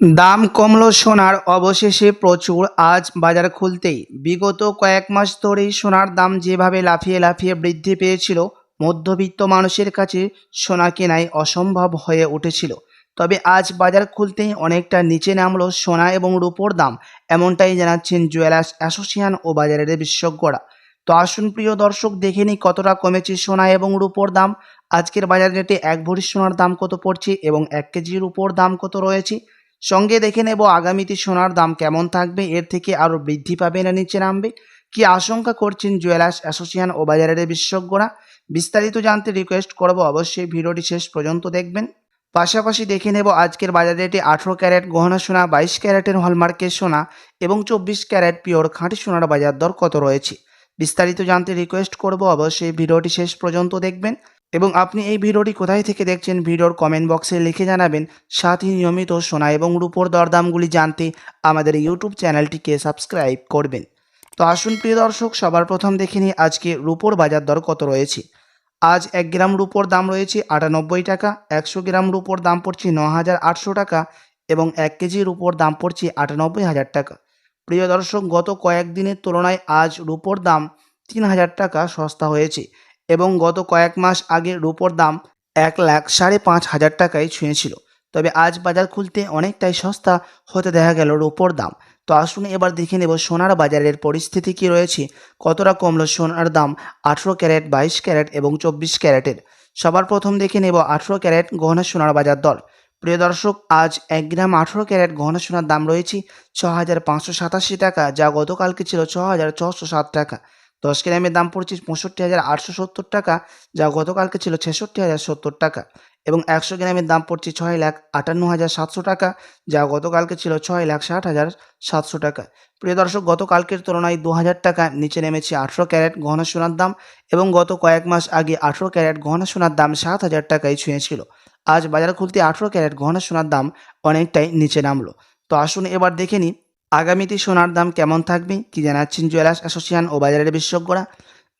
দাম কমলো সোনার অবশেষে প্রচুর, আজ বাজার খুলতেই। বিগত কয়েক মাস ধরেই সোনার দাম যেভাবে লাফিয়ে লাফিয়ে বৃদ্ধি পেয়েছিল, মধ্যবিত্ত মানুষের কাছে সোনা কেনাই অসম্ভব হয়ে উঠেছিল। তবে আজ বাজার খুলতেই অনেকটা নিচে নামলো সোনা এবং রূপোর দাম, এমনটাই জানাচ্ছেন জুয়েলার্স অ্যাসোসিয়েশন ও বাজারের বিশেষজ্ঞরা। তো আসুন প্রিয় দর্শক, দেখে নিই কতটা কমেছে সোনা এবং রূপোর দাম। আজকের বাজার রেটে এক ভরি সোনার দাম কত পড়ছে এবং এক কেজি রূপোর দাম কত রয়েছে? সঙ্গে দেখে নেব আগামীতে সোনার দাম কেমন থাকবে, এর থেকে আরও বৃদ্ধি পাবে না নিচে নামবে। কি আশঙ্কা করছেন জুয়েলার্স অ্যাসোসিয়েশন ও বাজারের বিশেষজ্ঞরা? বিস্তারিত জানতে রিকোয়েস্ট করব অবশ্যই ভিডিওটি শেষ পর্যন্ত দেখবেন। পাশাপাশি দেখে নেব আজকের বাজার রেটে আঠেরো ক্যারেট গহনা সোনা, বাইশ ক্যারেটের হলমার্কের সোনা এবং চব্বিশ ক্যারেট পিওর খাঁটি সোনার বাজার দর কত রয়েছে? বিস্তারিত জানতে রিকোয়েস্ট করব অবশ্যই ভিডিওটি শেষ পর্যন্ত দেখবেন। এবং আপনি এই ভিডিওটি কোথায় থেকে দেখছেন ভিডিওর কমেন্ট বক্সে লিখে জানাবেন। সাথে, নিয়মিত সোনা এবং রূপোর দরদামগুলি জানতে আমাদের ইউটিউব চ্যানেলটিকে সাবস্ক্রাইব করবেন। তো আসুন প্রিয় দর্শক, সবার প্রথম দেখে নিই আজকে রূপোর বাজার দর কত রয়েছে। আজ এক গ্রাম রূপোর দাম রয়েছে আটানব্বই টাকা, একশো গ্রাম রূপোর দাম পড়ছে ন হাজার আটশো টাকা এবং এক কেজি রূপোর দাম পড়ছে আটানব্বই হাজার টাকা। প্রিয় দর্শক, গত কয়েকদিনের তুলনায় আজ রূপোর দাম তিন হাজার টাকা সস্তা হয়েছে। এবং গত কয়েক মাস আগে রূপোর দাম এক লাখ সাড়ে পাঁচ হাজার টাকায় ছুঁয়েছিল। তবে আজ বাজার খুলতে অনেকটাই সস্তা হতে দেখা গেল রূপোর দাম। তো আসুন এবার দেখে নেব সোনার বাজারের পরিস্থিতি কি রয়েছে। কতটা কমলো সোনার দাম? আঠেরো ক্যারেট, বাইশ ক্যারেট এবং চব্বিশ ক্যারেটের। সবার প্রথম দেখে নেব আঠেরো ক্যারেট গহনা সোনার বাজার দর। প্রিয় দর্শক, আজ এক গ্রাম আঠেরো ক্যারেট গহনা সোনার দাম রয়েছে ছ হাজার পাঁচশো সাতাশি টাকা, যা গতকালকে ছিল ছ হাজার ছশো সাত টাকা। দশ গ্রামের দাম পড়ছে পঁয়ষট্টি হাজার আটশো সত্তর টাকা, যা গতকালকে ছিল ছেষট্টি হাজার সত্তর টাকা, এবং একশো গ্রামের দাম পড়ছে ছয় লাখ আটান্ন হাজার সাতশো টাকা, যা গতকালকে ছিল ছয় লাখ ষাট হাজার সাতশো টাকা। প্রিয় দর্শক, গতকালকের তুলনায় দু হাজার টাকা নিচে নেমেছে আঠেরো ক্যারেট গহনা সোনার দাম, এবং গত কয়েক মাস আগে আঠেরো ক্যারেট গহনা সোনার দাম সাত হাজার টাকায় ছুঁয়েছিল। আজ বাজার খুলতে আঠেরো ক্যারেট গহনা সোনার দাম অনেকটাই নিচে নামলো। তো আসুন এবার দেখে নিই আগামীতে সোনার দাম কেমন থাকবে? কি জানাচ্ছেন জুয়েলার্স অ্যাসোসিয়েশন ও বাজারের বিশেষজ্ঞরা?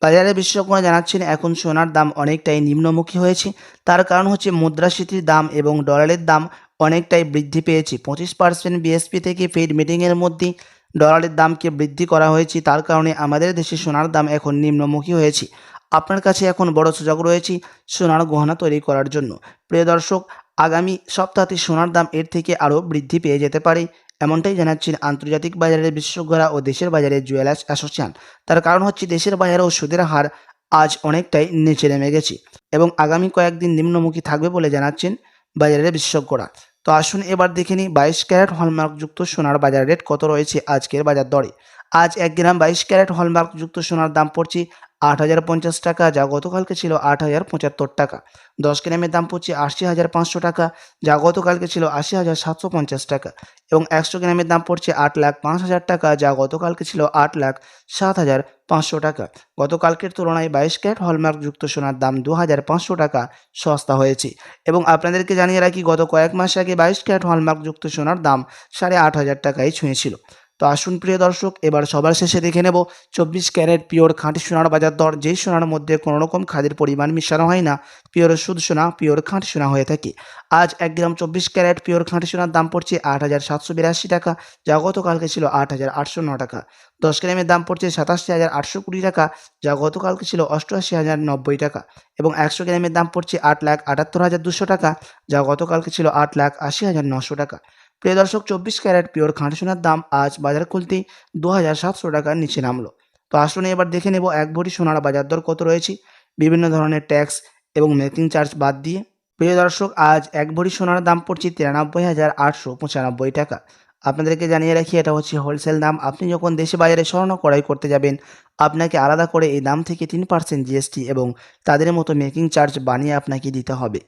বাজারের বিশেষজ্ঞরা জানাচ্ছেন, এখন সোনার দাম অনেকটাই নিম্নমুখী হয়েছে। তার কারণ হচ্ছে মুদ্রাস্ফীতির দাম এবং ডলারের দাম অনেকটাই বৃদ্ধি পেয়েছে। পঁচিশ পার্সেন্ট বিএসপি থেকে ফেড মিটিংয়ের মধ্যে ডলারের দামকে বৃদ্ধি করা হয়েছে। তার কারণে আমাদের দেশে সোনার দাম এখন নিম্নমুখী হয়েছে। আপনার কাছে এখন বড় সুযোগ রয়েছে সোনার গহনা তৈরি করার জন্য। প্রিয় দর্শক, আগামী সপ্তাহতে সোনার দাম এর থেকে আরও বৃদ্ধি পেয়ে যেতে পারে। এমনটাই জানাচ্ছেন আন্তর্জাতিক বাজারের বিশেষজ্ঞরা ও দেশের বাজারে জুয়েলার্স অ্যাসোসিয়েশন। তার কারণ হচ্ছে দেশের বাজারেও সুদের হার আজ অনেকটাই নিচে নেমে গেছে এবং আগামী কয়েকদিন নিম্নমুখী থাকবে বলে জানাচ্ছেন বাজারের বিশেষজ্ঞরা। তো আসুন এবার দেখে নিই বাইশ ক্যারেট হলমার্কযুক্ত সোনার বাজার রেট কত রয়েছে আজকের বাজার দরে। আজ এক গ্রাম বাইশ ক্যারেট হলমার্কযুক্ত সোনার দাম পড়ছে আট হাজার পঞ্চাশ টাকা, যা গতকালকে ছিল আট হাজার পঁচাত্তর টাকা। দশ গ্রামের দাম পড়ছে আশি হাজার পাঁচশো টাকা, যা গতকালকে ছিল আশি হাজার সাতশো পঞ্চাশ টাকা। এবং একশো গ্রামের দাম পড়ছে আট লাখ পাঁচ হাজার টাকা, যা গতকালকে ছিল আট লাখ সাত হাজার পাঁচশো টাকা। গতকালকের তুলনায় বাইশ ক্যারেট হলমার্ক যুক্ত সোনার দাম দু হাজার পাঁচশো টাকা সস্তা হয়েছে। এবং আপনাদেরকে জানিয়ে রাখি, গত কয়েক মাস আগে বাইশ ক্যারেট হলমার্ক যুক্ত সোনার দাম সাড়ে আট হাজার টাকায় ছুঁয়েছিল। তো আসুন প্রিয় দর্শক, এবার সবার শেষে দেখে নেব চব্বিশ ক্যারেট পিওর খাঁটি সোনার বাজার দর। যেই সোনার মধ্যে কোনো রকম খাদের পরিমাণ মিশানো হয় না, পিওর সুদ সোনা, পিওর খাঁটি সোনা হয়ে থাকে। আজ এক গ্রাম চব্বিশ ক্যারেট পিওর খাঁটি সোনার দাম পড়ছে আট হাজার সাতশো বিরাশি টাকা, যা গতকালকে ছিল আট হাজার আটশো ন টাকা। দশ গ্রামের দাম পড়ছে সাতাশি হাজার আটশো কুড়ি টাকা, যা গতকালকে ছিল অষ্টআশি হাজার নব্বই টাকা। এবং একশো গ্রামের দাম পড়ছে আট লাখ আটাত্তর হাজার দুশো টাকা, যা গতকালকে ছিল আট লাখ আশি হাজার নশো টাকা। প্রিয় দর্শক, চব্বিশ ক্যারেট পিওর খাঁটি সোনার দাম আজ বাজার খুলতেই দু হাজার সাতশো টাকার নিচে নামলো। তো আসুন এবার দেখে নেব এক ভরি সোনার বাজার দর কত রয়েছে। বিভিন্ন ধরনের ট্যাক্স এবং মেকিং চার্জ বাদ দিয়ে। প্রিয় দর্শক, আজ এক ভরি সোনার দাম পড়ছে তিরানব্বই হাজার আটশো পঁচানব্বই টাকা। আপনাদেরকে জানিয়ে রাখি, এটা হচ্ছে হোলসেল দাম। আপনি যখন দেশে বাজারে স্বর্ণ ক্রয় করতে যাবেন, আপনাকে আলাদা করে এই দাম থেকে তিন পার্সেন্ট জিএসটি এবং তাদের মতো মেকিং চার্জ বানিয়ে আপনাকে দিতে হবে।